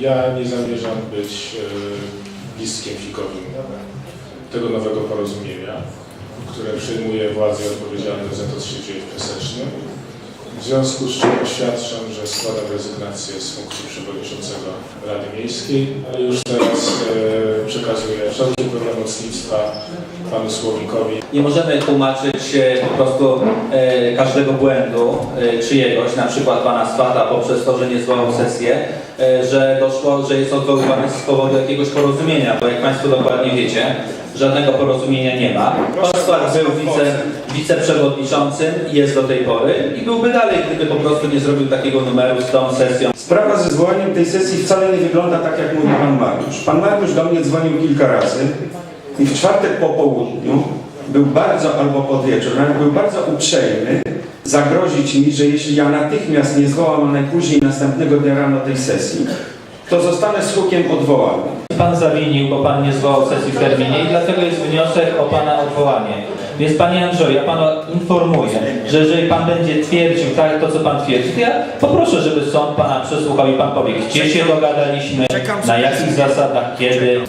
Ja nie zamierzam być e, listkiem fikowym tego nowego porozumienia, które przyjmuje władze odpowiedzialne za to, co się dzieje w Piasecznym. W związku z czym oświadczam, że składam rezygnację z funkcji przewodniczącego Rady Miejskiej, ale już teraz e, przekazuję wszelkie pełnomocnictwa panu Słowikowi. Nie możemy tłumaczyć e, po prostu e, każdego błędu e, czyjegoś, na przykład pana Swata poprzez to, że nie zwołał sesję, e, że doszło, że jest odwoływany z powodu jakiegoś porozumienia, bo jak państwo dokładnie wiecie, żadnego porozumienia nie ma. Pan Swat był wice, wiceprzewodniczącym i jest do tej pory i byłby dalej, gdyby po prostu nie zrobił takiego numeru z tą sesją. Sprawa ze zwołaniem tej sesji wcale nie wygląda tak, jak mówi pan Mariusz. Pan Mariusz do mnie dzwonił kilka razy i w czwartek po południu był bardzo, albo pod wieczór, nawet był bardzo uprzejmy zagrozić mi, że jeśli ja natychmiast nie zwołam najpóźniej następnego dnia rano tej sesji, to zostanę z hukiem odwołany. Pan zawinił, bo Pan nie zwołał sesji w terminie i dlatego jest wniosek o Pana odwołanie. Więc Panie Andrzeju, ja Pana informuję, że jeżeli Pan będzie twierdził tak, to co Pan twierdzi, to ja poproszę, żeby sąd Pana przesłuchał i Pan powie, gdzie się dogadaliśmy, na jakich zasadach, kiedy.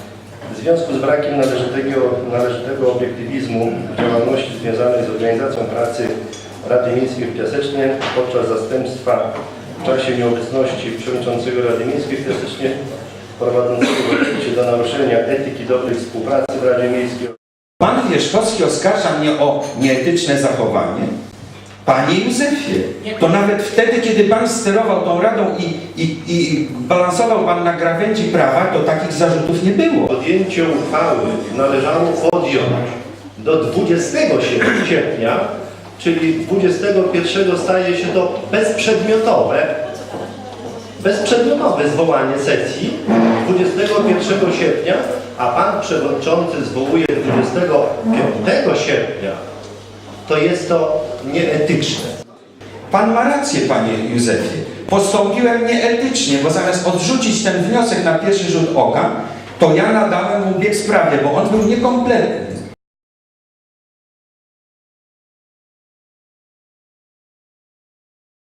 W związku z brakiem należytego, należytego obiektywizmu działalności związanej z organizacją pracy Rady Miejskiej w Piasecznie podczas zastępstwa w czasie nieobecności przewodniczącego Rady Miejskiej w Piasecznie prowadzącego do naruszenia etyki dobrej współpracy w Radzie Miejskiej Pan Wierzchowski oskarża mnie o nieetyczne zachowanie. Panie Józefie, to nawet wtedy, kiedy Pan sterował tą radą i, i, i balansował Pan na krawędzi prawa, to takich zarzutów nie było. Podjęcie uchwały należało podjąć do 20 sierpnia, czyli 21 staje się to bezprzedmiotowe, bezprzedmiotowe zwołanie sesji 21 sierpnia, a Pan Przewodniczący zwołuje 25 sierpnia, to jest to nieetyczne. Pan ma rację, Panie Józefie. Postąpiłem nieetycznie, bo zamiast odrzucić ten wniosek na pierwszy rzut oka, to ja nadałem mu bieg sprawie, bo on był niekompletny.